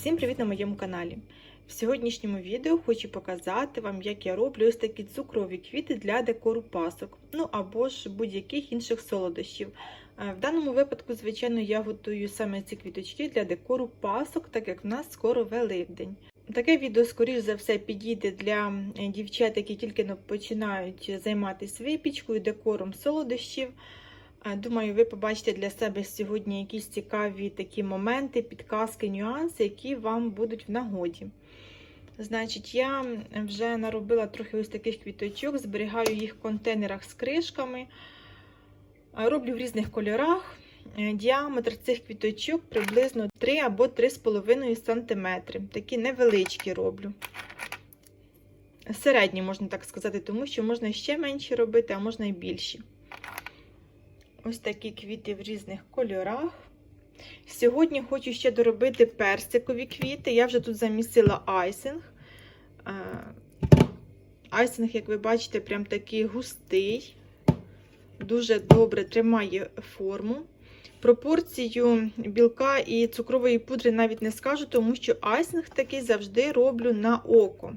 Всім привіт на моєму каналі! В сьогоднішньому відео хочу показати вам, як я роблю ось такі цукрові квіти для декору пасок, ну або ж будь-яких інших солодощів. Е, В даному випадку, звичайно, я готую саме ці квіточки для декору пасок, так як в нас скоро Великдень. Таке відео, скоріш за все, підійде для дівчат, які тільки починають займатися випічкою, декором солодощів. Думаю, ви побачите для себе сьогодні якісь цікаві такі моменти, підказки, нюанси, які вам будуть в нагоді. Значить, я вже наробила трохи ось таких квіточок, зберігаю їх в контейнерах з кришками. Роблю в різних кольорах. Е, Діаметр цих квіточок приблизно 3 або 3,5 см. Такі невеличкі роблю. Середні, можна так сказати, тому що можна ще менші робити, а можна і більші. Ось такі квіти в різних кольорах. Сьогодні хочу ще доробити персикові квіти. Я вже тут замісила айсинг. Айсинг, як ви бачите, прям такий густий, дуже добре тримає форму. Пропорцію білка і цукрової пудри навіть не скажу, тому що айсинг такий завжди роблю на око.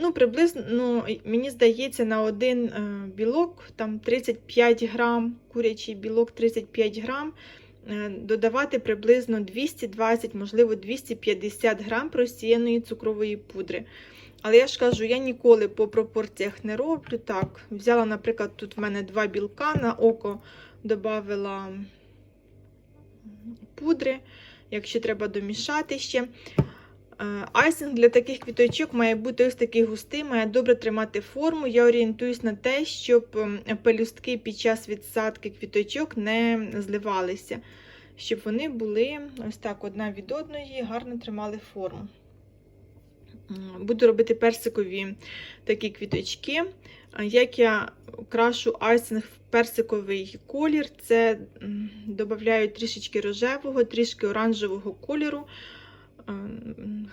Ну, приблизно, ну, мені здається, на один е, білок, там 35 грам, курячий білок 35 грам, е, додавати приблизно 220, можливо, 250 грам просіяної цукрової пудри. Але я ж кажу, я ніколи по пропорціях не роблю. Так, взяла, наприклад, тут в мене два білка, на око додавила пудри, якщо треба домішати ще. Айсинг для таких квіточок має бути ось такий густий, має добре тримати форму. Я орієнтуюсь на те, щоб пелюстки під час відсадки квіточок не зливалися, щоб вони були ось так одна від одної, гарно тримали форму. Буду робити персикові такі квіточки. Як я крашу айсинг в персиковий колір, це додаю трішечки рожевого, трішки оранжевого кольору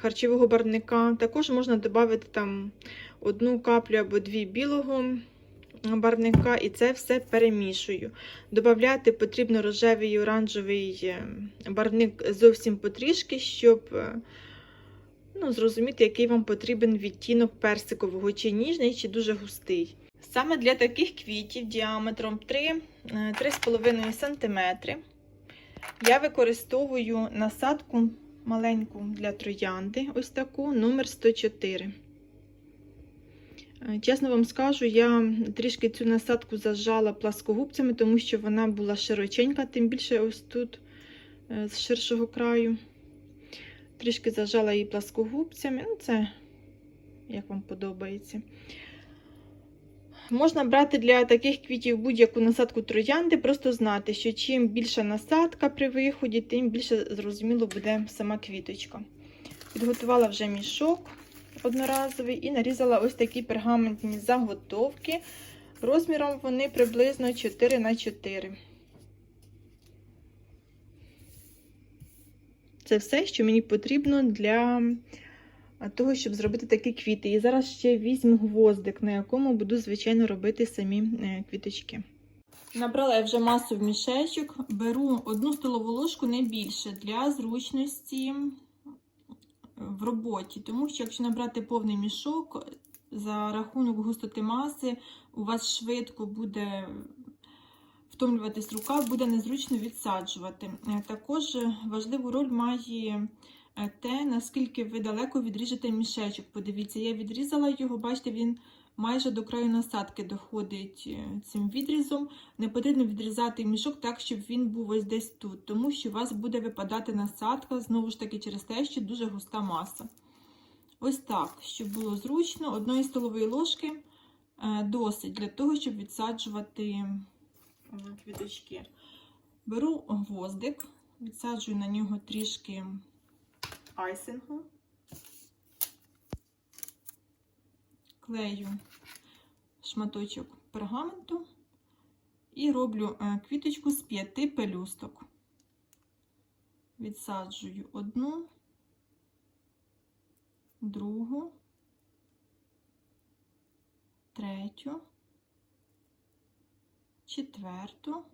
харчового барвника. Також можна додати там одну каплю або дві білого барвника, і це все перемішую. Додати потрібно рожевий і оранжевий барвник зовсім потрішки, щоб ну, зрозуміти, який вам потрібен відтінок персикового, чи ніжний, чи дуже густий. Саме для таких квітів діаметром 3-3,5 см я використовую насадку маленьку для троянди, ось таку, номер 104. Чесно вам скажу, я трішки цю насадку зажала пласкогубцями, тому що вона була широченька, тим більше ось тут, з ширшого краю. Трішки зажала її пласкогубцями. Ну, це, як вам подобається. Можна брати для таких квітів будь-яку насадку троянди, просто знати, що чим більша насадка при виході, тим більше, зрозуміло, буде сама квіточка. Підготувала вже мішок одноразовий і нарізала ось такі пергаментні заготовки. Розміром вони приблизно 4 на 4. Це все, що мені потрібно для того, щоб зробити такі квіти. І зараз ще візьму гвоздик, на якому буду, звичайно, робити самі квіточки. Набрала я вже масу в мішечок, беру одну столову ложку не більше для зручності в роботі. Тому що, якщо набрати повний мішок, за рахунок густоти маси, у вас швидко буде втомлюватись рука, буде незручно відсаджувати. Також важливу роль має те, наскільки ви далеко відріжете мішечок. Подивіться, я відрізала його, бачите, він майже до краю насадки доходить цим відрізом. Не потрібно відрізати мішок так, щоб він був ось десь тут, тому що у вас буде випадати насадка, знову ж таки, через те, що дуже густа маса. Ось так, щоб було зручно, одної столової ложки досить для того, щоб відсаджувати квіточки. Беру гвоздик, відсаджую на нього трішки айсингу, клею шматочок пергаменту і роблю квіточку з п'яти пелюсток. Відсаджую одну, другу, третю, четверту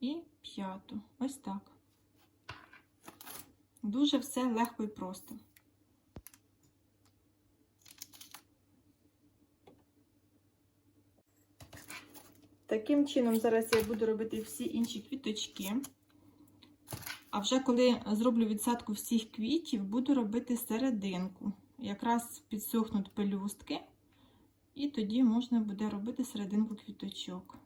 і п'яту. Ось так. Дуже все легко і просто. Таким чином, зараз я буду робити всі інші квіточки. А вже коли зроблю відсадку всіх квітів, буду робити серединку. Якраз підсохнуть пелюстки, і тоді можна буде робити серединку квіточок.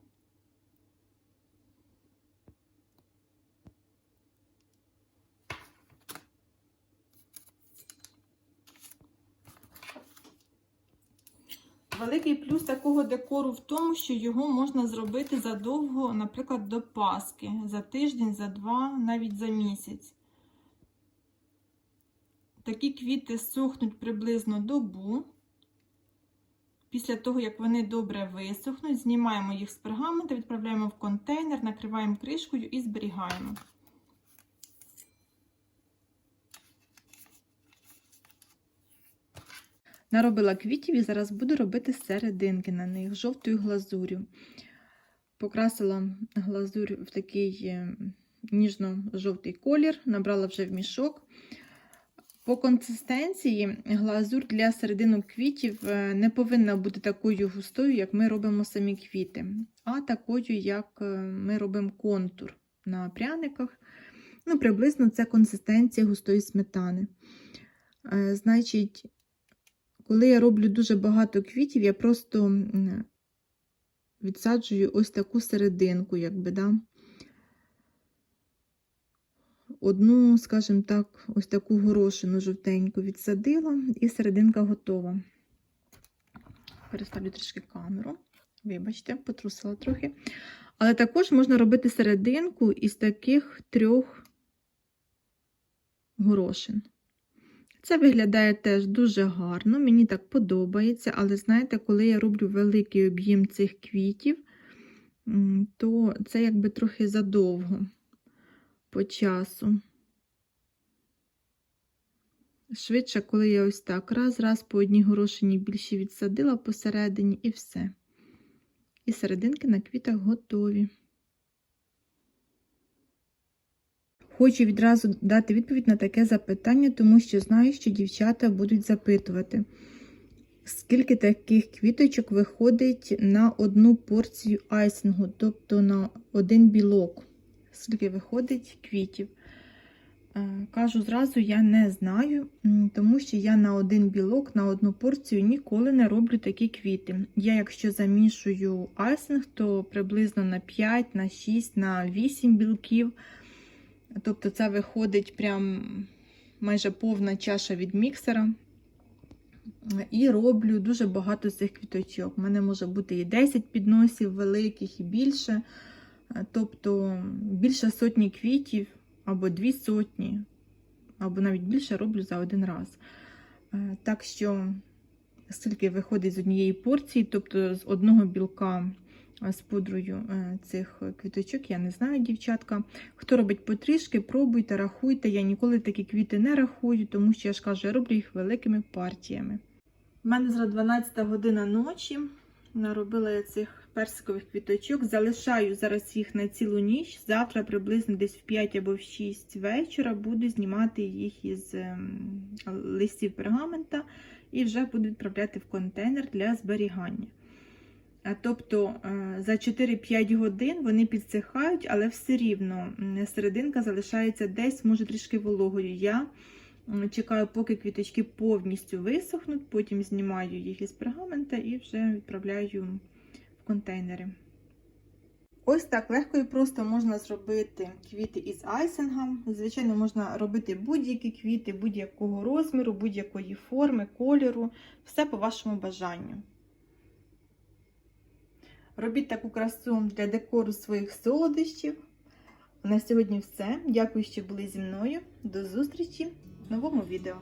Великий плюс такого декору в тому, що його можна зробити задовго, наприклад, до Пасхи, за тиждень, за два, навіть за місяць. Такі квіти сохнуть приблизно добу. Після того, як вони добре висохнуть, знімаємо їх з пергамента, відправляємо в контейнер, накриваємо кришкою і зберігаємо. Наробила квітів і зараз буду робити серединки на них жовтою глазур'ю. Покрасила глазурь в такий е, ніжно-жовтий колір, набрала вже в мішок. По консистенції глазур для серединок квітів е, не повинна бути такою густою, як ми робимо самі квіти, а такою, як е, ми робимо контур на пряниках. Ну, Приблизно це консистенція густої сметани. Значить, коли я роблю дуже багато квітів, я просто відсаджую ось таку серединку, якби, да. Одну, скажімо так, ось таку горошину жовтеньку відсадила, і серединка готова. Переставлю трішки камеру. Вибачте, потрусила трохи. Але також можна робити серединку із таких трьох горошин. Це виглядає теж дуже гарно, мені так подобається, але знаєте, коли я роблю великий об'єм цих квітів, то це якби трохи задовго по часу. Швидше, коли я ось так раз-раз по одній горошині більше відсадила посередині і все. І серединки на квітах готові. Хочу відразу дати відповідь на таке запитання, тому що знаю, що дівчата будуть запитувати, скільки таких квіточок виходить на одну порцію айсингу, тобто на один білок. Скільки виходить квітів. Е, кажу зразу, я не знаю, тому що я на один білок, на одну порцію ніколи не роблю такі квіти. Я, якщо замішую айсинг, то приблизно на 5, на 6, на 8 білків. Тобто, це виходить прям майже повна чаша від міксера. І роблю дуже багато цих квіточок. У мене може бути і 10 підносів великих, і більше. Тобто більше сотні квітів, або дві сотні, або навіть більше роблю за один раз. Так що, скільки виходить з однієї порції, тобто з одного білка з пудрою е, цих квіточок, я не знаю, дівчатка. Хто робить потрішки, пробуйте, рахуйте. Я ніколи такі квіти не рахую, тому що я ж кажу, я роблю їх великими партіями. У мене зараз 12 година ночі. Наробила я цих персикових квіточок. Залишаю зараз їх на цілу ніч. Завтра, приблизно десь в 5 або в 6 вечора, буду знімати їх із ем, листів пергамента і вже буду відправляти в контейнер для зберігання. Тобто е, за 4-5 годин вони підсихають, але все рівно серединка залишається десь, може, трішки вологою. Я чекаю, поки квіточки повністю висохнуть, потім знімаю їх із пергамента і вже відправляю в контейнери. Ось так легко і просто можна зробити квіти із айсингом. Звичайно, можна робити будь-які квіти, будь-якого розміру, будь-якої форми, кольору, все по вашому бажанню. Робіть таку красу для декору своїх солодощів. На сьогодні все. Дякую, що були зі мною. До зустрічі в новому відео.